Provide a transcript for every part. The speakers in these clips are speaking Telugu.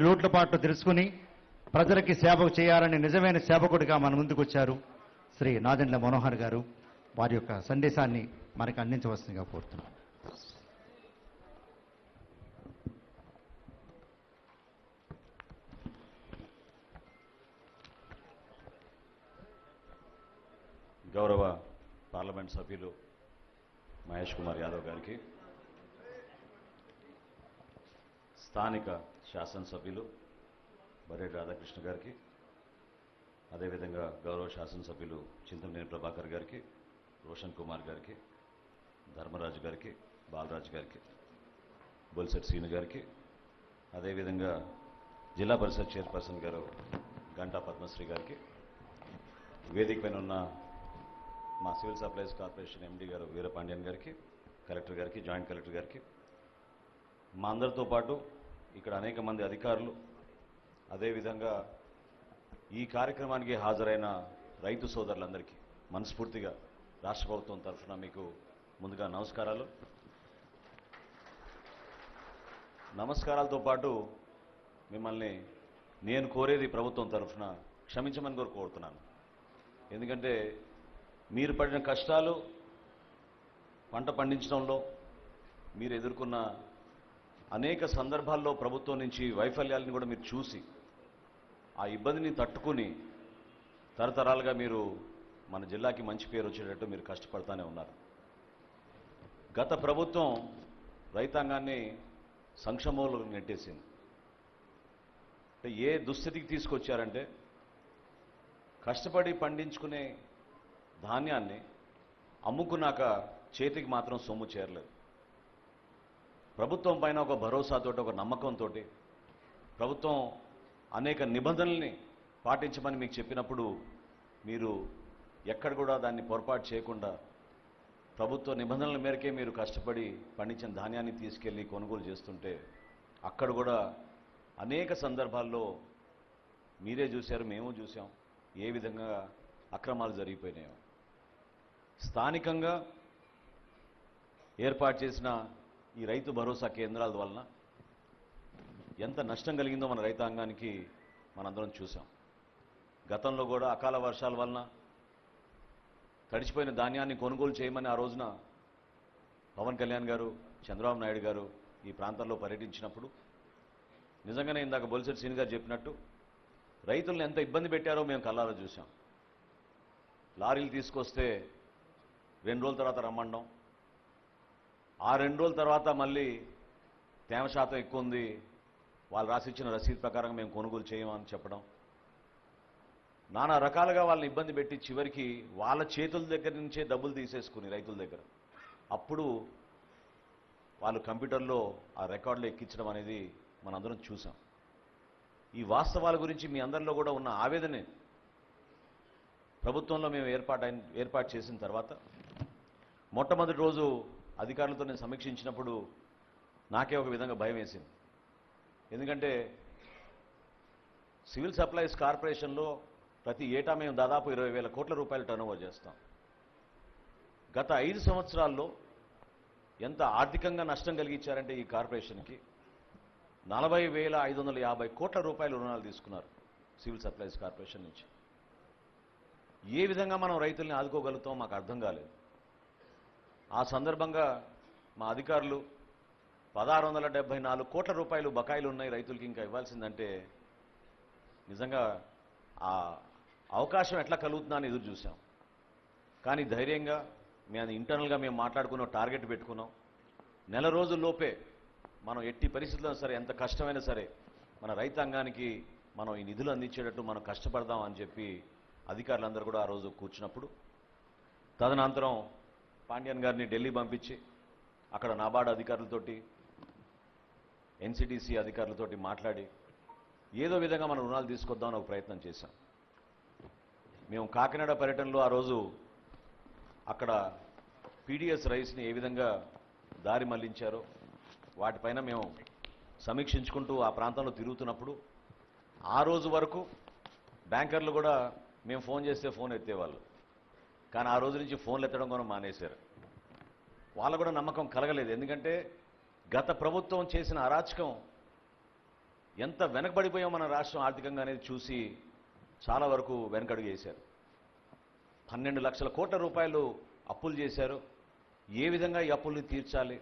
లోట్లపాట్లు తెలుసుకుని ప్రజలకి సేవ చేయాలని నిజమైన సేవకుడిగా మన ముందుకొచ్చారు శ్రీ నాదెండ్ల మనోహర్ గారు. వారి యొక్క సందేశాన్ని మనకు అందించవలసిందిగా కోరుతున్నాం. గౌరవ పార్లమెంట్ సభ్యులు మహేష్ కుమార్ యాదవ్ గారికి స్థానిక శాసనసభ్యులు బరేటి రాధాకృష్ణ గారికి అదేవిధంగా గౌరవ శాసనసభ్యులు చింతమనేని ప్రభాకర్ గారికి రోషన్ కుమార్ గారికి ధర్మరాజు గారికి బాలరాజు గారికి బొల్సెట్ సీను గారికి అదేవిధంగా జిల్లా పరిషత్ చైర్పర్సన్ గారు గంటా పద్మశ్రీ గారికి వేదిక పైన ఉన్న మా సివిల్ సప్లైస్ కార్పొరేషన్ ఎండీ గారు వీరపాండ్యన్ గారికి కలెక్టర్ గారికి జాయింట్ కలెక్టర్ గారికి మా అందరితో పాటు ఇక్కడ అనేక మంది అధికారులు అదేవిధంగా ఈ కార్యక్రమానికి హాజరైన రైతు సోదరులందరికీ మనస్ఫూర్తిగా రాష్ట్ర ప్రభుత్వం తరఫున మీకు ముందుగా నమస్కారాలు. నమస్కారాలతో పాటు మిమ్మల్ని నేను కోరేది ప్రభుత్వం తరఫున క్షమించమని కూడా కోరుతున్నాను. ఎందుకంటే మీరు పడిన కష్టాలు పంట పండించడంలో మీరు ఎదుర్కొన్న అనేక సందర్భాల్లో ప్రభుత్వం నుంచి వైఫల్యాలను కూడా మీరు చూసి ఆ ఇబ్బందిని తట్టుకుని తరతరాలుగా మీరు మన జిల్లాకి మంచి పేరు వచ్చేటట్టు మీరు కష్టపడతానే ఉన్నారు. గత ప్రభుత్వం రైతాంగాన్ని సంక్షేమంలో నెట్టేసింది. అంటే ఏ దుస్థితికి తీసుకొచ్చారంటే కష్టపడి పండించుకునే ధాన్యాన్ని అమ్ముకున్నాక చేతికి మాత్రం సొమ్ము చేరలేదు. ప్రభుత్వం పైన ఒక భరోసాతో ఒక నమ్మకంతో ప్రభుత్వం అనేక నిబంధనల్ని పాటించమని మీకు చెప్పినప్పుడు మీరు ఎక్కడ కూడా దాన్ని పొరపాటు చేయకుండా ప్రభుత్వ నిబంధనల మేరకే మీరు కష్టపడి పండించిన ధాన్యాన్ని తీసుకెళ్ళి కొనుగోలు చేస్తుంటే అక్కడ కూడా అనేక సందర్భాల్లో మీరే చూశారు మేము చూసాం ఏ విధంగా అక్రమాలు జరిగిపోయినాయో. స్థానికంగా ఏర్పాటు చేసిన ఈ రైతు భరోసా కేంద్రాల వలన ఎంత నష్టం కలిగిందో మన రైతాంగానికి మనందరం చూసాం గతంలో కూడా అకాల వర్షాల వలన తడిచిపోయిన ధాన్యాన్ని కొనుగోలు చేయమని ఆ రోజున పవన్ కళ్యాణ్ గారు చంద్రబాబు నాయుడు గారు ఈ ప్రాంతంలో పర్యటించినప్పుడు నిజంగానే ఇందాక బొలిసెట్ సీని గారు చెప్పినట్టు రైతులను ఎంత ఇబ్బంది పెట్టారో మేము కళ్ళారా చూసాం లారీలు తీసుకొస్తే రెండు రోజుల తర్వాత రమ్మండం ఆ రెండు రోజుల తర్వాత మళ్ళీ తేమ శాతం ఎక్కువ ఉంది వాళ్ళు రాసిచ్చిన రసీదు ప్రకారం మేము కొనుగోలు చేయమని చెప్పడం. నానా రకాలుగా వాళ్ళని ఇబ్బంది పెట్టి చివరికి వాళ్ళ చేతుల దగ్గర నుంచే డబ్బులు తీసేసుకుని రైతుల దగ్గర. అప్పుడు వాళ్ళు కంప్యూటర్లో ఆ రికార్డులు ఎక్కించడం అనేది మనందరం చూసాం. ఈ వాస్తవాల గురించి మీ అందరిలో కూడా ఉన్న ఆవేదనే ప్రభుత్వంలో మేము ఏర్పాటు ఏర్పాటు చేసిన తర్వాత మొట్టమొదటి రోజు అధికారులతో నేను సమీక్షించినప్పుడు నాకే ఒక విధంగా భయం వేసింది. ఎందుకంటే సివిల్ సప్లైస్ కార్పొరేషన్లో ప్రతి ఏటా మేము దాదాపు ఇరవై వేల కోట్ల రూపాయలు టర్నోవర్ చేస్తాం. గత ఐదు సంవత్సరాల్లో ఎంత ఆర్థికంగా నష్టం కలిగించారంటే ఈ కార్పొరేషన్కి నలభై వేల ఐదు వందల యాభై కోట్ల రూపాయలు రుణాలు తీసుకున్నారు సివిల్ సప్లైస్ కార్పొరేషన్ నుంచి. ఏ విధంగా మనం రైతుల్ని ఆదుకోగలుగుతాం మాకు అర్థం కాలేదు. ఆ సందర్భంగా మా అధికారులు పదహారు వందల డెబ్బై నాలుగు కోట్ల రూపాయలు బకాయిలు ఉన్నాయి రైతులకి ఇంకా ఇవ్వాల్సిందంటే నిజంగా ఆ అవకాశం ఎట్లా కలుగుతుందా అని ఎదురు చూసాం కానీ ధైర్యంగా మేము ఇంటర్నల్గా మేము మాట్లాడుకున్న టార్గెట్ పెట్టుకున్నాం. నెల రోజుల్లోపే మనం ఎట్టి పరిస్థితుల్లో సరే ఎంత కష్టమైనా సరే మన రైతాంగానికి మనం ఈ నిధులు అందించేటట్టు మనం కష్టపడదాం అని చెప్పి అధికారులందరూ కూడా ఆ రోజు కూర్చున్నప్పుడు తదనంతరం పాండ్యన్ గారిని ఢిల్లీ పంపించి అక్కడ నాబార్డు అధికారులతోటి ఎన్సిటిసి అధికారులతోటి మాట్లాడి ఏదో విధంగా మనం రుణాలు తీసుకొద్దామని ఒక ప్రయత్నం చేశాం. మేము కాకినాడ పర్యటనలో ఆ రోజు అక్కడ పీడిఎస్ రైస్ని ఏ విధంగా దారి మళ్ళించారో వాటిపైన మేము సమీక్షించుకుంటూ ఆ ప్రాంతంలో తిరుగుతున్నప్పుడు ఆ రోజు వరకు బ్యాంకర్లు కూడా మేము ఫోన్ చేస్తే ఫోన్ ఎత్తేవాళ్ళు. కానీ ఆ రోజు నుంచి ఫోన్లు ఎత్తడం కూడా మానేశారు. వాళ్ళకు కూడా నమ్మకం కలగలేదు. ఎందుకంటే గత ప్రభుత్వం చేసిన అరాచకం ఎంత వెనకబడిపోయాం మన రాష్ట్రం ఆర్థికంగా అనేది చూసి చాలా వరకు వెనకడుగు వేశారు. పన్నెండు లక్షల కోట్ల రూపాయలు అప్పులు చేశారు. ఏ విధంగా ఈ అప్పుల్ని తీర్చాలి?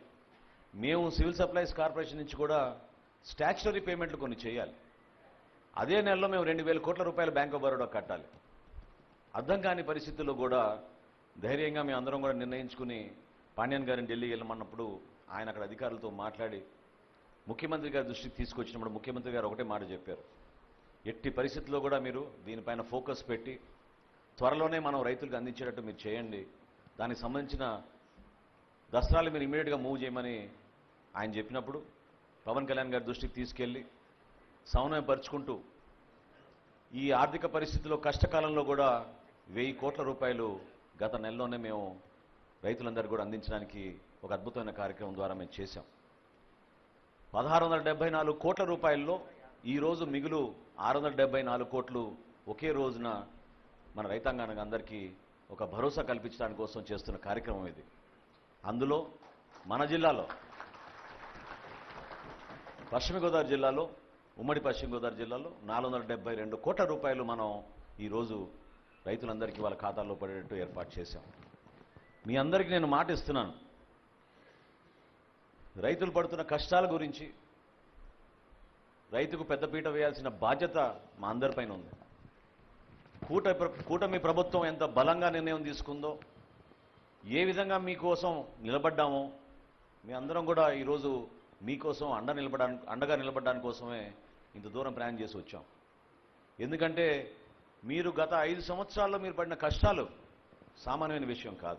మేము సివిల్ సప్లైస్ కార్పొరేషన్ నుంచి కూడా స్టాచ్యురీ పేమెంట్లు కొన్ని చేయాలి. అదే నెలలో మేము రెండు వేల కోట్ల రూపాయలు బ్యాంక్ ఆఫ్ బరోడా కట్టాలి. అర్థం కాని పరిస్థితుల్లో కూడా ధైర్యంగా మేము అందరం కూడా నిర్ణయించుకుని పాండ్యన్ గారిని ఢిల్లీ వెళ్ళమన్నప్పుడు ఆయన అక్కడ అధికారులతో మాట్లాడి ముఖ్యమంత్రి గారి దృష్టికి తీసుకొచ్చినప్పుడు ముఖ్యమంత్రి గారు ఒకటే మాట చెప్పారు. ఎట్టి పరిస్థితుల్లో కూడా మీరు దీనిపైన ఫోకస్ పెట్టి త్వరలోనే మనం రైతులకు అందించేటట్టు మీరు చేయండి. దానికి సంబంధించిన దసరాలు మీరు ఇమీడియట్గా మూవ్ చేయమని ఆయన చెప్పినప్పుడు పవన్ కళ్యాణ్ గారి దృష్టికి తీసుకెళ్ళి సమన్వయపరుచుకుంటూ ఈ ఆర్థిక పరిస్థితిలో కష్టకాలంలో కూడా వెయ్యి కోట్ల రూపాయలు గత నెలలోనే మేము రైతులందరికీ కూడా అందించడానికి ఒక అద్భుతమైన కార్యక్రమం ద్వారా మేము చేశాం. పదహారు వందల డెబ్బై నాలుగు కోట్ల రూపాయల్లో ఈ రోజు మిగులు ఆరు వందల డెబ్బై నాలుగు కోట్లు ఒకే రోజున మన రైతాంగానికి అందరికీ ఒక భరోసా కల్పించడానికి కోసం చేస్తున్న కార్యక్రమం ఇది. అందులో మన జిల్లాలో పశ్చిమ గోదావరి జిల్లాలో ఉమ్మడి పశ్చిమ గోదావరి జిల్లాలో నాలుగు వందల డెబ్బై రెండు కోట్ల రూపాయలు మనం ఈరోజు రైతులందరికీ వాళ్ళ ఖాతాల్లో పడేటట్టు ఏర్పాటు చేశాం. మీ అందరికీ నేను మాట ఇస్తున్నాను. రైతులు పడుతున్న కష్టాల గురించి రైతుకు పెద్దపీట వేయాల్సిన బాధ్యత మా అందరిపైన ఉంది. కూట కూటమి ప్రభుత్వం ఎంత బలంగా నిర్ణయం తీసుకుందో ఏ విధంగా మీకోసం నిలబడ్డామో మీ అందరం కూడా ఈరోజు మీకోసం అండ నిలబడానికి అండగా నిలబడడానికి కోసమే ఇంత దూరం ప్రయాణం చేసి వచ్చాం. ఎందుకంటే మీరు గత ఐదు సంవత్సరాల్లో మీరు పడిన కష్టాలు సామాన్యమైన విషయం కాదు.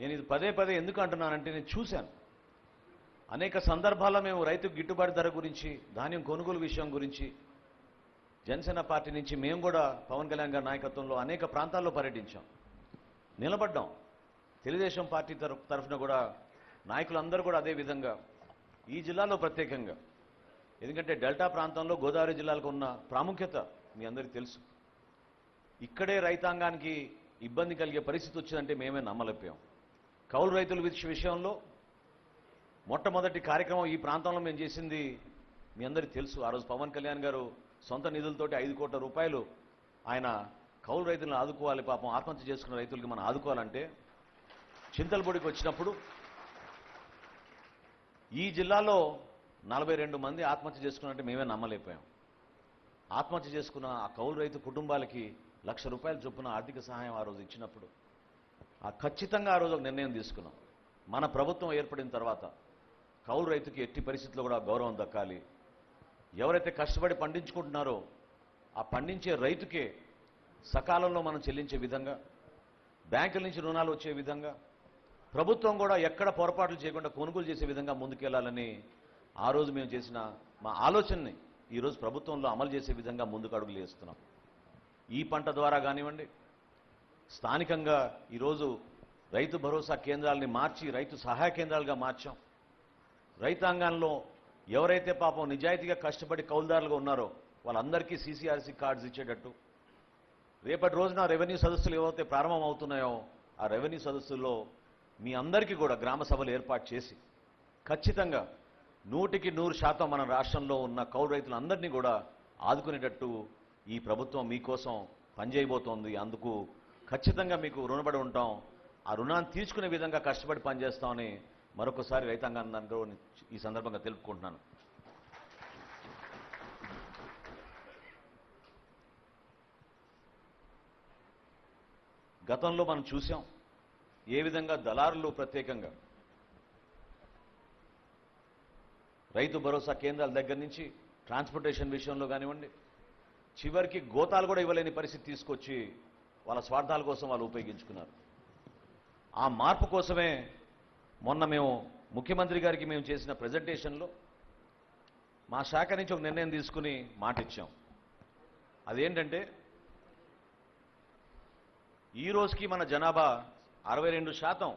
నేను ఇది పదే పదే ఎందుకు అంటున్నానంటే నేను చూశాను. అనేక సందర్భాల్లో మేము రైతుకు గిట్టుబాటు ధర గురించి ధాన్యం కొనుగోలు విషయం గురించి జనసేన పార్టీ నుంచి మేము కూడా పవన్ కళ్యాణ్ గారి నాయకత్వంలో అనేక ప్రాంతాల్లో పర్యటించాం. నిలబడ్డాం. తెలుగుదేశం పార్టీ తరఫు తరఫున కూడా నాయకులందరూ కూడా అదే విధంగా ఈ జిల్లాలో ప్రత్యేకంగా. ఎందుకంటే డెల్టా ప్రాంతంలో గోదావరి జిల్లాలకు ఉన్న ప్రాముఖ్యత మీ అందరికీ తెలుసు. ఇక్కడే రైతాంగానికి ఇబ్బంది కలిగే పరిస్థితి వచ్చిందంటే మేమే నమ్మలేపాం కౌలు రైతుల విషయంలో మొట్టమొదటి కార్యక్రమం ఈ ప్రాంతంలో మేము చేసింది మీ అందరికీ తెలుసు. ఆ రోజు పవన్ కళ్యాణ్ గారు సొంత నిధులతోటి ఐదు కోట్ల రూపాయలు ఆయన కౌలు రైతులను ఆదుకోవాలి పాపం ఆత్మహత్య చేసుకున్న రైతులకి మనం ఆదుకోవాలంటే చింతలపూడికి వచ్చినప్పుడు ఈ జిల్లాలో నలభై రెండు మంది ఆత్మహత్య చేసుకున్నట్టు మేమే నమ్మలేకపోయాం. ఆత్మహత్య చేసుకున్న ఆ కౌలు రైతు కుటుంబాలకి లక్ష రూపాయల చొప్పున ఆర్థిక సహాయం ఆ రోజు ఇచ్చినప్పుడు ఆ ఖచ్చితంగా ఆ రోజు ఒక నిర్ణయం తీసుకున్నాం. మన ప్రభుత్వం ఏర్పడిన తర్వాత కౌలు రైతుకి ఎట్టి పరిస్థితుల్లో కూడా గౌరవం దక్కాలి. ఎవరైతే కష్టపడి పండించుకుంటున్నారో ఆ పండించే రైతుకే సకాలంలో మనం చెల్లించే విధంగా బ్యాంకుల నుంచి రుణాలు వచ్చే విధంగా ప్రభుత్వం కూడా ఎక్కడ పొరపాట్లు చేయకుండా కొనుగోలు చేసే విధంగా ముందుకెళ్ళాలని ఆ రోజు మేము చేసిన మా ఆలోచనని ఈరోజు ప్రభుత్వంలో అమలు చేసే విధంగా ముందుకు అడుగులు వేస్తున్నాం. ఈ పంట ద్వారా కానివ్వండి స్థానికంగా ఈరోజు రైతు భరోసా కేంద్రాలని మార్చి రైతు సహాయ కేంద్రాలుగా మార్చాం. రైతాంగంలో ఎవరైతే పాపం నిజాయితీగా కష్టపడి కౌలుదారులుగా ఉన్నారో వాళ్ళందరికీ సీసీఆర్సీ కార్డ్స్ ఇచ్చేటట్టు. రేపటి రోజున రెవెన్యూ సదస్సులు ఏవైతే ప్రారంభం అవుతున్నాయో ఆ రెవెన్యూ సదస్సుల్లో మీ అందరికీ కూడా గ్రామ సభలు ఏర్పాటు చేసి ఖచ్చితంగా నూటికి నూరు శాతం మన రాష్ట్రంలో ఉన్న కౌలు రైతులందరినీ కూడా ఆదుకునేటట్టు ఈ ప్రభుత్వం మీకోసం పనిచేయబోతోంది. అందుకు ఖచ్చితంగా మీకు రుణపడి ఉంటాం. ఆ రుణాన్ని తీర్చుకునే విధంగా కష్టపడి పనిచేస్తామని మరొకసారి రైతాంగాన్ని అందరూ ఈ సందర్భంగా తెలుపుకుంటున్నాను. గతంలో మనం చూసాం ఏ విధంగా దళారులు ప్రత్యేకంగా రైతు భరోసా కేంద్రాల దగ్గర నుంచి ట్రాన్స్పోర్టేషన్ విషయంలో కానివ్వండి చివరికి గోతాలు కూడా ఇవ్వలేని పరిస్థితి తీసుకొచ్చి వాళ్ళ స్వార్థాల కోసం వాళ్ళు ఉపయోగించుకున్నారు. ఆ మార్పు కోసమే మొన్న మేము ముఖ్యమంత్రి గారికి మేము చేసిన ప్రజెంటేషన్లో మా శాఖ నుంచి ఒక నిర్ణయం తీసుకుని మాట ఇచ్చాం. అదేంటంటే ఈ రోజుకి మన జనాభా అరవై రెండు శాతం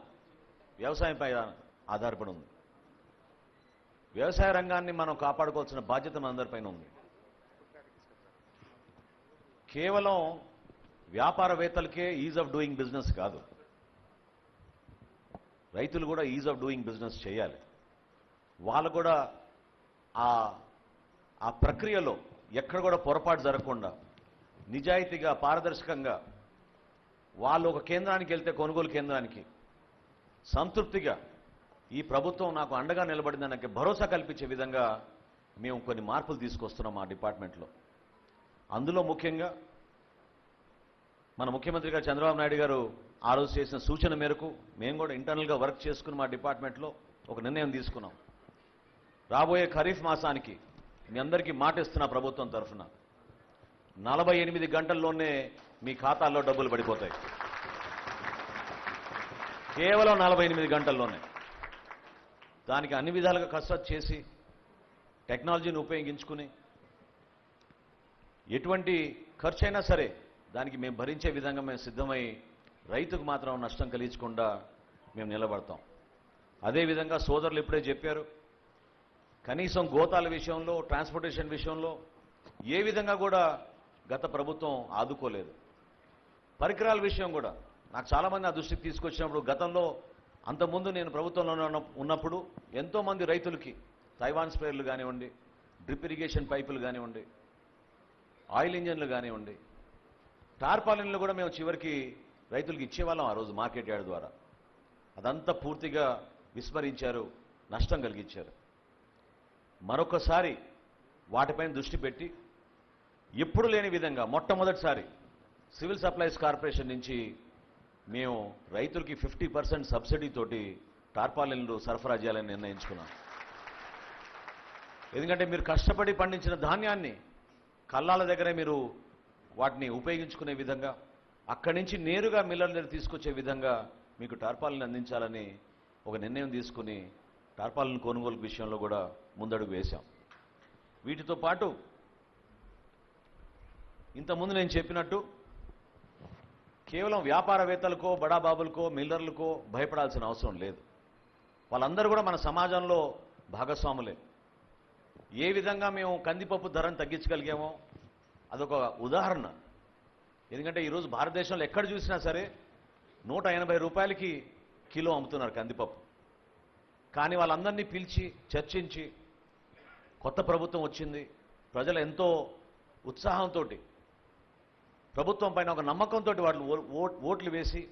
వ్యవసాయంపై ఆధారపడి ఉంది. వ్యవసాయ రంగాన్ని మనం కాపాడుకోవాల్సిన బాధ్యత మనందరిపైన ఉంది. కేవలం వ్యాపారవేత్తలకే ఈజ్ ఆఫ్ డూయింగ్ బిజినెస్ కాదు. రైతులు కూడా ఈజ్ ఆఫ్ డూయింగ్ బిజినెస్ చేయాలి. వాళ్ళు కూడా ఆ ఆ ప్రక్రియలో ఎక్కడ కూడా పొరపాటు జరగకుండా నిజాయితీగా పారదర్శకంగా వాళ్ళు ఒక కేంద్రానికి వెళ్తే కొనుగోలు కేంద్రానికి సంతృప్తిగా ఈ ప్రభుత్వం నాకు అండగా నిలబడింది నాకు భరోసా కల్పించే విధంగా మేము కొన్ని మార్పులు తీసుకొస్తున్నాం మా డిపార్ట్మెంట్లో. అందులో ముఖ్యంగా మన ముఖ్యమంత్రి గారు చంద్రబాబు నాయుడు గారు ఆ రోజు చేసిన సూచన మేరకు మేము కూడా ఇంటర్నల్గా వర్క్ చేసుకుని మా డిపార్ట్మెంట్లో ఒక నిర్ణయం తీసుకున్నాం. రాబోయే ఖరీఫ్ మాసానికి మీ అందరికీ మాటిస్తున్న ప్రభుత్వం తరఫున. నలభై ఎనిమిది గంటల్లోనే మీ ఖాతాల్లో డబ్బులు పడిపోతాయి. కేవలం నలభై ఎనిమిది గంటల్లోనే. దానికి అన్ని విధాలుగా కసరత్ చేసి టెక్నాలజీని ఉపయోగించుకుని ఎటువంటి ఖర్చు అయినా సరే దానికి మేము భరించే విధంగా మేము సిద్ధమై రైతుకు మాత్రం నష్టం కలిగించకుండా మేము నిలబడతాం. అదేవిధంగా సోదరులు ఇప్పుడే చెప్పారు కనీసం గోతాల విషయంలో ట్రాన్స్పోర్టేషన్ విషయంలో ఏ విధంగా కూడా గత ప్రభుత్వం ఆదుకోలేదు. పరికరాల విషయం కూడా నాకు చాలామంది ఆ దృష్టికి తీసుకొచ్చినప్పుడు గతంలో అంతకుముందు నేను ప్రభుత్వంలో ఉన్నప్పుడు ఎంతోమంది రైతులకి తైవాన్ స్ప్రేయర్లు కానివ్వండి డ్రిప్ ఇరిగేషన్ పైపులు కానివ్వండి ఆయిల్ ఇంజన్లు కానివ్వండి టార్పాలిన్లు కూడా మేము చివరికి రైతులకు ఇచ్చేవాళ్ళం ఆ రోజు మార్కెట్ యార్డ్ ద్వారా. అదంతా పూర్తిగా విస్మరించారు నష్టం కలిగించారు. మరొకసారి వాటిపైన దృష్టి పెట్టి ఎప్పుడు లేని విధంగా మొట్టమొదటిసారి సివిల్ సప్లైస్ కార్పొరేషన్ నుంచి మేము రైతులకి ఫిఫ్టీ పర్సెంట్ సబ్సిడీతోటి టార్పాలిన్లు సరఫరా చేయాలని నిర్ణయించుకున్నాం. ఎందుకంటే మీరు కష్టపడి పండించిన ధాన్యాన్ని కల్లాల దగ్గరే మీరు వాటిని ఉపయోగించుకునే విధంగా అక్కడి నుంచి నేరుగా మిల్లర్ దగ్గర తీసుకొచ్చే విధంగా మీకు టార్పాలిన్ అందించాలని ఒక నిర్ణయం తీసుకుని టార్పాలిన్ కొనుగోలు విషయంలో కూడా ముందడుగు వేశాం. వీటితో పాటు ఇంతకుముందు నేను చెప్పినట్టు కేవలం వ్యాపారవేత్తలకో బడాబాబులకో మిల్లర్లకో భయపడాల్సిన అవసరం లేదు. వాళ్ళందరూ కూడా మన సమాజంలో భాగస్వాములే. ఏ విధంగా మేము కందిపప్పు ధరను తగ్గించగలిగామో అదొక ఉదాహరణ. ఎందుకంటే ఈరోజు భారతదేశంలో ఎక్కడ చూసినా సరే నూట ఎనభై రూపాయలకి కిలో అమ్ముతున్నారు కందిపప్పు. కానీ వాళ్ళందరినీ పిలిచి చర్చించి కొత్త ప్రభుత్వం వచ్చింది. ప్రజలు ఎంతో ఉత్సాహంతో ప్రభుత్వం పైన ఒక నమ్మకంతో వాళ్ళు ఓ- ఓట్లు వేసి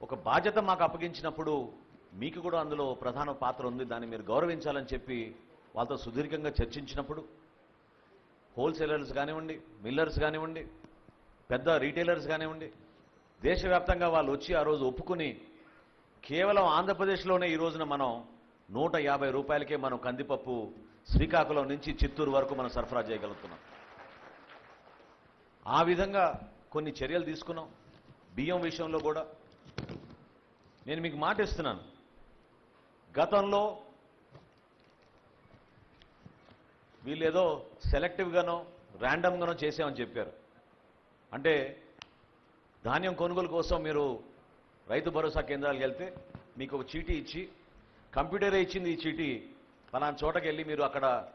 ఒక బాధ్యత మాకు అప్పగించినప్పుడు మీకు కూడా అందులో ప్రధాన పాత్ర ఉంది. దాన్ని మీరు గౌరవించాలని చెప్పి వాళ్ళతో సుదీర్ఘంగా చర్చించినప్పుడు హోల్సేలర్స్ కానివ్వండి మిల్లర్స్ కానివ్వండి పెద్ద రీటైలర్స్ కానివ్వండి దేశవ్యాప్తంగా వాళ్ళు వచ్చి ఆ రోజు ఒప్పుకుని కేవలం ఆంధ్రప్రదేశ్లోనే ఈ రోజున మనం నూట యాభై రూపాయలకే మనం కందిపప్పు శ్రీకాకుళం నుంచి చిత్తూరు వరకు మనం సరఫరా చేయగలుగుతున్నాం. ఆ విధంగా కొన్ని చర్యలు తీసుకున్నాం. బియ్యం విషయంలో కూడా. నేను మీకు మాట ఇస్తున్నాను. గతంలో వీళ్ళు ఏదో సెలెక్టివ్గానో ర్యాండమ్గానో చేసామని చెప్పారు. అంటే ధాన్యం కొనుగోలు కోసం మీరు రైతు భరోసా కేంద్రాలకు వెళ్తే మీకు ఒక చీటీ ఇచ్చి కంప్యూటరే ఇచ్చింది ఈ చీటీ. పలానా చోటకి వెళ్ళి మీరు అక్కడ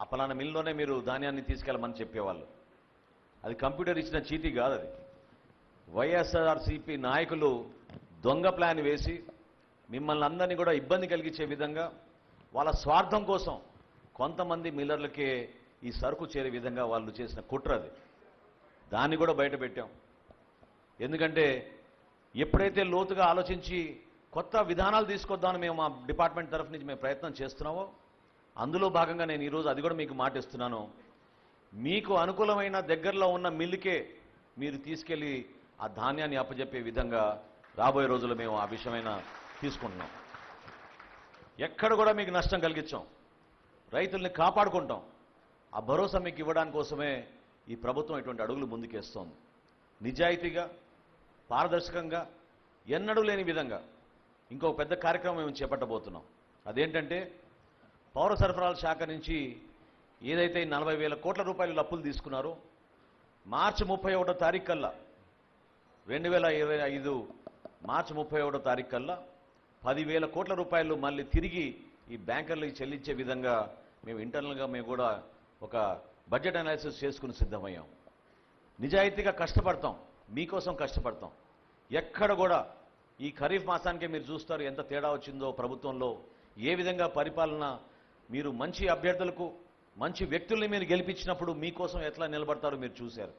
ఆ పలానా మిల్లోనే మీరు ధాన్యాన్ని తీసుకెళ్ళమని చెప్పేవాళ్ళు. అది కంప్యూటర్ ఇచ్చిన చీటీ కాదు అది. వైఎస్ఆర్సీపీ నాయకులు దొంగ ప్లాన్ వేసి మిమ్మల్ని అందరినీ కూడా ఇబ్బంది కలిగించే విధంగా వాళ్ళ స్వార్థం కోసం కొంతమంది మిల్లర్లకే ఈ సరుకు చేరే విధంగా వాళ్ళు చేసిన కుట్ర అది. దాన్ని కూడా బయట పెట్టాం. ఎందుకంటే ఎప్పుడైతే లోతుగా ఆలోచించి కొత్త విధానాలు తీసుకొద్దామని మేము మా డిపార్ట్మెంట్ తరఫు నుంచి మేము ప్రయత్నం చేస్తున్నామో అందులో భాగంగా నేను ఈరోజు అది కూడా మీకు మాటిస్తున్నాను. మీకు అనుకూలమైన దగ్గరలో ఉన్న మిల్లుకే మీరు తీసుకెళ్ళి ఆ ధాన్యాన్ని అప్పజెప్పే విధంగా రాబోయే రోజుల్లో మేము ఆ విషయమైన తీసుకుంటున్నాం. ఎక్కడ కూడా మీకు నష్టం కలిగించాం. రైతుల్ని కాపాడుకుంటాం. ఆ భరోసా మీకు ఇవ్వడానికి కోసమే ఈ ప్రభుత్వం ఇటువంటి అడుగులు ముందుకేస్తోంది. నిజాయితీగా పారదర్శకంగా ఎన్నడూ లేని విధంగా ఇంకో పెద్ద కార్యక్రమం మేము చేపట్టబోతున్నాం. అదేంటంటే పౌర సరఫరాల శాఖ నుంచి ఏదైతే నలభై వేల కోట్ల రూపాయలు అప్పులు తీసుకున్నారో మార్చి ముప్పై ఒకటో తారీఖు కల్లా రెండు వేల ఇరవై ఐదు మార్చి ముప్పై ఒకటో తారీఖు కల్లా పదివేల కోట్ల రూపాయలు మళ్ళీ తిరిగి ఈ బ్యాంకర్లకు చెల్లించే విధంగా మేము ఇంటర్నల్గా మేము కూడా ఒక బడ్జెట్ అనాలిసిస్ చేసుకుని సిద్ధమయ్యాం. నిజాయితీగా కష్టపడతాం మీకోసం కష్టపడతాం. ఎక్కడ కూడా ఈ ఖరీఫ్ మాసానికే మీరు చూస్తారు ఎంత తేడా వచ్చిందో ప్రభుత్వంలో ఏ విధంగా పరిపాలన మీరు మంచి అభ్యర్థులకు మంచి వ్యక్తుల్ని మీరు గెలిపించినప్పుడు మీకోసం ఎట్లా నిలబడతారో మీరు చూశారు.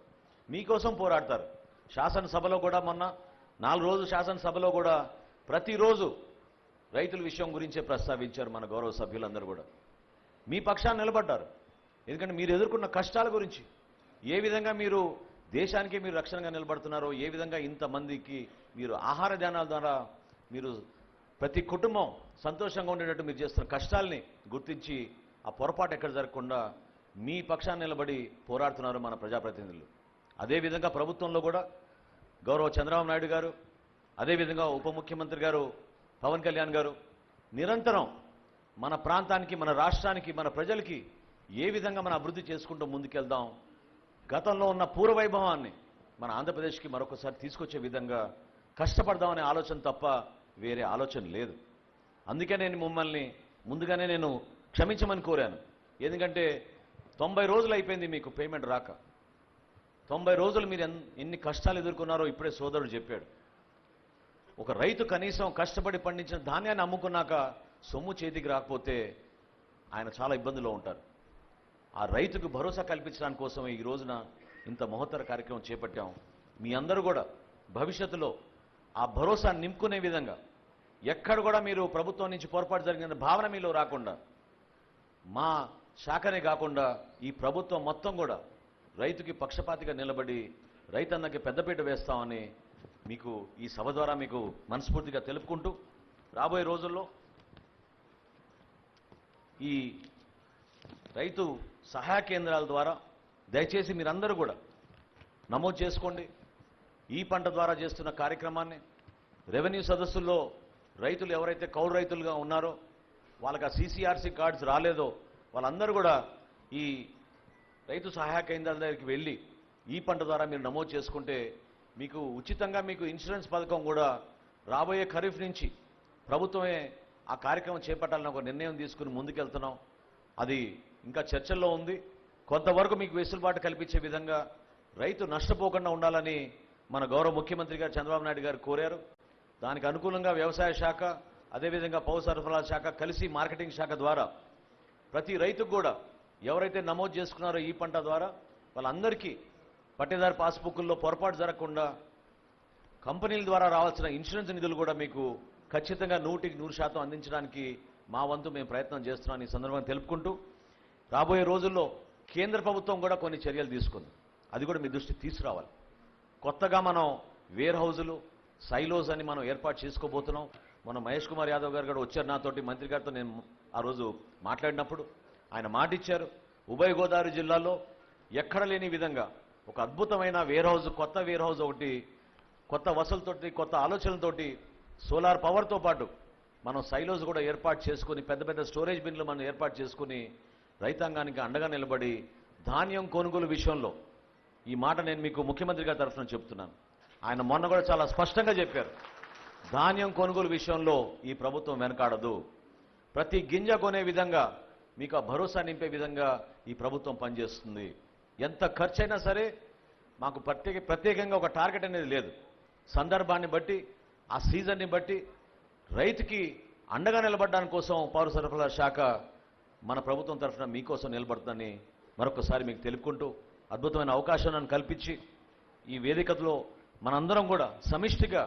మీకోసం పోరాడతారు. శాసనసభలో కూడా మొన్న నాలుగు రోజులు శాసనసభలో కూడా ప్రతిరోజు రైతుల విషయం గురించే ప్రస్తావించారు మన గౌరవ సభ్యులందరూ కూడా. మీ పక్షాన్ని నిలబడ్డారు. ఎందుకంటే మీరు ఎదుర్కొన్న కష్టాల గురించి ఏ విధంగా మీరు దేశానికి మీరు రక్షణగా నిలబడుతున్నారో ఏ విధంగా ఇంతమందికి మీరు ఆహార ధాన్యాల ద్వారా మీరు ప్రతి కుటుంబం సంతోషంగా ఉండేటట్టు మీరు చేస్తున్న కష్టాల్ని గుర్తించి ఆ పొరపాటు ఎక్కడ జరగకుండా మీ పక్షాన్ని నిలబడి పోరాడుతున్నారు మన ప్రజాప్రతినిధులు. అదేవిధంగా ప్రభుత్వంలో కూడా గౌరవ చంద్రబాబు నాయుడు గారు అదేవిధంగా ఉప ముఖ్యమంత్రి గారు పవన్ కళ్యాణ్ గారు నిరంతరం మన ప్రాంతానికి మన రాష్ట్రానికి మన ప్రజలకి ఏ విధంగా మనం అభివృద్ధి చేసుకుంటూ ముందుకెళ్దాం గతంలో ఉన్న పూర్వవైభవాన్ని మన ఆంధ్రప్రదేశ్కి మరొకసారి తీసుకొచ్చే విధంగా కష్టపడదామనే ఆలోచన తప్ప వేరే ఆలోచన లేదు. అందుకే నేను మిమ్మల్ని ముందుగానే నేను క్షమించమని కోరాను. ఎందుకంటే తొంభై రోజులు అయిపోయింది మీకు పేమెంట్ రాక. తొంభై రోజులు మీరు ఎన్- ఎన్ని కష్టాలు ఎదుర్కొన్నారో ఇప్పుడే సోదరుడు చెప్పాడు. ఒక రైతు కనీసం కష్టపడి పండించిన ధాన్యాన్ని అమ్ముకున్నాక సొమ్ము చేతికి రాకపోతే ఆయన చాలా ఇబ్బందులో ఉంటారు. ఆ రైతుకు భరోసా కల్పించడానికి కోసం ఈ రోజున ఇంత మహోత్తర కార్యక్రమం చేపట్టాం. మీ అందరూ కూడా భవిష్యత్తులో ఆ భరోసా నింపుకునే విధంగా ఎక్కడ కూడా మీరు ప్రభుత్వం నుంచి పొరపాటు జరిగిన భావన మీలో రాకుండా మా శాఖనే కాకుండా ఈ ప్రభుత్వం మొత్తం కూడా రైతుకి పక్షపాతిగా నిలబడి రైతన్నకి పెద్దపీట వేస్తామని మీకు ఈ సభ ద్వారా మీకు మనస్ఫూర్తిగా తెలుపుకుంటూ రాబోయే రోజుల్లో ఈ రైతు సహాయ కేంద్రాల ద్వారా దయచేసి మీరందరూ కూడా నమోదు చేసుకోండి. ఈ పంట ద్వారా చేస్తున్న కార్యక్రమాన్ని రెవెన్యూ సదస్సుల్లో రైతులు ఎవరైతే కౌలు రైతులుగా ఉన్నారో వాళ్ళకి ఆ సీసీఆర్సీ కార్డ్స్ రాలేదో వాళ్ళందరూ కూడా ఈ రైతు సహాయ కేంద్రాల దగ్గరికి వెళ్ళి ఈ పంట ద్వారా మీరు నమోదు చేసుకుంటే మీకు ఉచితంగా మీకు ఇన్సూరెన్స్ పథకం కూడా రాబోయే ఖరీఫ్ నుంచి ప్రభుత్వమే ఆ కార్యక్రమం చేపట్టాలని ఒక నిర్ణయం తీసుకుని ముందుకెళ్తున్నాం. అది ఇంకా చర్చల్లో ఉంది. కొంతవరకు మీకు వెసులుబాటు కల్పించే విధంగా రైతు నష్టపోకుండా ఉండాలని మన గౌరవ ముఖ్యమంత్రి గారు చంద్రబాబు నాయుడు గారు కోరారు. దానికి అనుకూలంగా వ్యవసాయ శాఖ అదేవిధంగా పౌర సరఫరాల శాఖ కలిసి మార్కెటింగ్ శాఖ ద్వారా ప్రతి రైతుకు కూడా ఎవరైతే నమోదు చేసుకున్నారో ఈ పంట ద్వారా వాళ్ళందరికీ పట్టేదారు పాస్బుక్ల్లో పొరపాటు జరగకుండా కంపెనీల ద్వారా రావాల్సిన ఇన్సూరెన్స్ నిధులు కూడా మీకు ఖచ్చితంగా నూటికి నూరు శాతం అందించడానికి మా వంతు మేము ప్రయత్నం చేస్తున్నాం ఈ సందర్భంగా తెలుపుకుంటూ రాబోయే రోజుల్లో కేంద్ర ప్రభుత్వం కూడా కొన్ని చర్యలు తీసుకుంది. అది కూడా మీ దృష్టికి తీసుకురావాలి. కొత్తగా మనం వేర్ హౌజులు సైలోస్ అని మనం ఏర్పాటు చేసుకోబోతున్నాం. మన మహేష్ కుమార్ యాదవ్ గారు కూడా వచ్చారు నాతోటి మంత్రి గారితో నేను ఆ రోజు మాట్లాడినప్పుడు. ఆయన మాట ఇచ్చారు. ఉభయ గోదావరి జిల్లాలో ఎక్కడ లేని విధంగా ఒక అద్భుతమైన వేర్ హౌస్ కొత్త వేర్ హౌస్ ఒకటి కొత్త వసతులతోటి కొత్త ఆలోచనలతోటి సోలార్ పవర్తో పాటు మనం సైలోస్ కూడా ఏర్పాటు చేసుకుని పెద్ద పెద్ద స్టోరేజ్ బిన్లు మనం ఏర్పాటు చేసుకుని రైతాంగానికి అండగా నిలబడి ధాన్యం కొనుగోలు విషయంలో ఈ మాట నేను మీకు ముఖ్యమంత్రి గారి తరఫున చెప్తున్నాను. ఆయన మొన్న కూడా చాలా స్పష్టంగా చెప్పారు. ధాన్యం కొనుగోలు విషయంలో ఈ ప్రభుత్వం వెనకాడదు. ప్రతి గింజ కొనే విధంగా మీకు ఆ భరోసా నింపే విధంగా ఈ ప్రభుత్వం పనిచేస్తుంది. ఎంత ఖర్చైనా సరే మాకు ప్రత్యేక ప్రత్యేకంగా ఒక టార్గెట్ అనేది లేదు. సందర్భాన్ని బట్టి ఆ సీజన్ని బట్టి రైతుకి అండగా నిలబడడానికి కోసం పౌర సరఫరాల శాఖ మన ప్రభుత్వం తరఫున మీకోసం నిలబడుతుందని మరొకసారి మీకు తెలుపుకుంటూ అద్భుతమైన అవకాశం నన్ను కల్పించి ఈ వేదికలో మనందరం కూడా సమిష్టిగా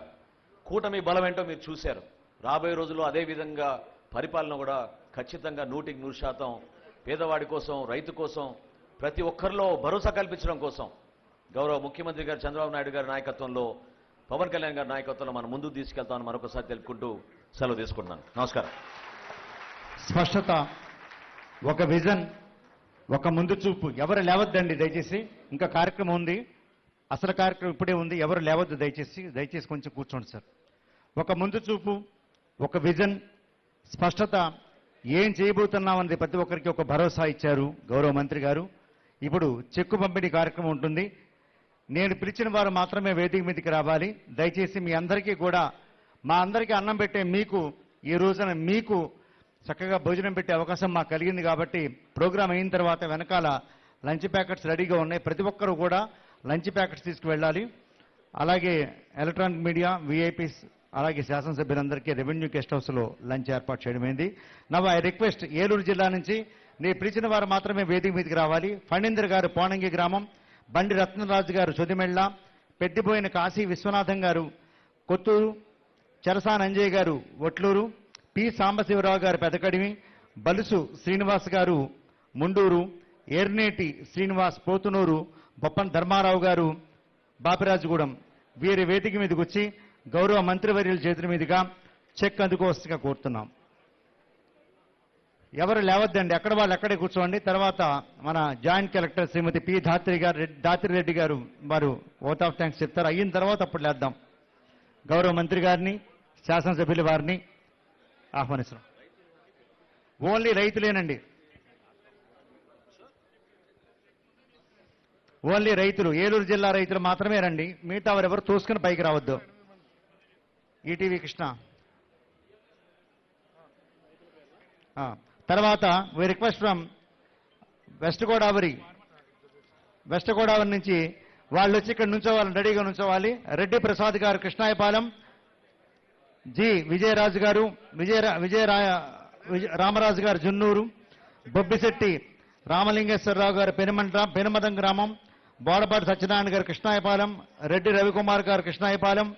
కూటమి బలం ఏంటో మీరు చూశారు. రాబోయే రోజుల్లో అదే విధంగా పరిపాలన కూడా ఖచ్చితంగా నూటికి నూరు శాతం పేదవాడి కోసం రైతు కోసం ప్రతి ఒక్కరిలో భరోసా కల్పించడం కోసం గౌరవ ముఖ్యమంత్రి గారు చంద్రబాబు నాయుడు గారి నాయకత్వంలో పవన్ కళ్యాణ్ గారి నాయకత్వంలో మనం ముందుకు తీసుకెళ్తామని మరొకసారి తెలుపుకుంటూ సెలవు తీసుకుంటున్నాను. నమస్కారం. స్పష్టత ఒక విజన్ ఒక ముందు చూపు. ఎవరు లేవద్దండి దయచేసి. ఇంకా కార్యక్రమం ఉంది. అసలు కార్యక్రమం ఇప్పుడే ఉంది. ఎవరు లేవద్దు. దయచేసి దయచేసి కొంచెం కూర్చోండి సార్. ఒక ముందు చూపు ఒక విజన్ స్పష్టత. ఏం చేయబోతున్నామన్నది ప్రతి ఒక్కరికి ఒక భరోసా ఇచ్చారు గౌరవ మంత్రి గారు. ఇప్పుడు చెక్కు పంపిణీ కార్యక్రమం ఉంటుంది. నేను పిలిచిన వారు మాత్రమే వేదిక మీదకి రావాలి. దయచేసి మీ అందరికీ కూడా మా అందరికీ అన్నం పెట్టే మీకు ఈ రోజున మీకు చక్కగా భోజనం పెట్టే అవకాశం మాకు కలిగింది కాబట్టి ప్రోగ్రాం అయిన తర్వాత వెనకాల లంచ్ ప్యాకెట్స్ రెడీగా ఉన్నాయి. ప్రతి ఒక్కరూ కూడా లంచ్ ప్యాకెట్స్ తీసుకువెళ్ళాలి. అలాగే ఎలక్ట్రానిక్ మీడియా విఐపీస్ అలాగే శాసనసభ్యులందరికీ రెవెన్యూ గెస్ట్ హౌస్లో లంచ్ ఏర్పాటు చేయడమైంది. నవ్ ఐ రిక్వెస్ట్ ఏలూరు జిల్లా నుంచి నీ పిలిచిన వారు మాత్రమే వేదిక మీదకి రావాలి. ఫణీందర్ గారు పోనంగి గ్రామం బండి రత్నరాజు గారు సొదిమెళ్ళ పెద్దిపోయిన కాశీ విశ్వనాథం గారు కొత్తూరు చరసాన్ అంజయ్ గారు ఒట్లూరు పి సాంబశివరావు గారు పెదకడివి బలుసు శ్రీనివాస్ గారు ముండూరు ఎర్నేటి శ్రీనివాస్ పోతునూరు బొప్పన్ ధర్మారావు గారు బాపిరాజుగూడెం వీరి వేదిక మీదకి వచ్చి గౌరవ మంత్రివర్యుల చేతుల మీదుగా చెక్ అందుకోవస్తుగా కోరుతున్నాం. ఎవరు లేవద్దండి ఎక్కడ వాళ్ళు అక్కడే కూర్చోండి. తర్వాత మన joint collector Shrimati P Dhatri గారు ధాత్రి రెడ్డి గారు వారు ఓట్ ఆఫ్ థ్యాంక్స్ చెప్తారు. అయిన తర్వాత అప్పుడు లేద్దాం. గౌరవ మంత్రి గారిని శాసనసభ్యుల వారిని ఆహ్వానిస్తున్నాం. ఓన్లీ రైతులేనండి. ఓన్లీ రైతులు ఏలూరు జిల్లా రైతులు మాత్రమే రండి. మిగతా వారు ఎవరు తోసుకుని పైకి రావద్దు. ఈటీవీ కృష్ణ. తర్వాత we request from West Godavari West Godavari నుంచి వాళ్ళు వచ్చి ఇక్కడ నుంచోవాలని రెడీగా నుంచోవాలి. రెడ్డి ప్రసాద్ గారు కృష్ణాయపాలెం. జి విజయరాజు గారు విజయ విజయరాయ విజయ రామరాజు గారు జున్నూరు. బొబ్బిశెట్టి రామలింగేశ్వరరావు గారు పెనుమంట పెనుమదం గ్రామం. బోడపాటి సత్యనారాయణ గారు కృష్ణాయపాలెం రెడ్డి రవికుమార్ గారు కృష్ణాయపాలెం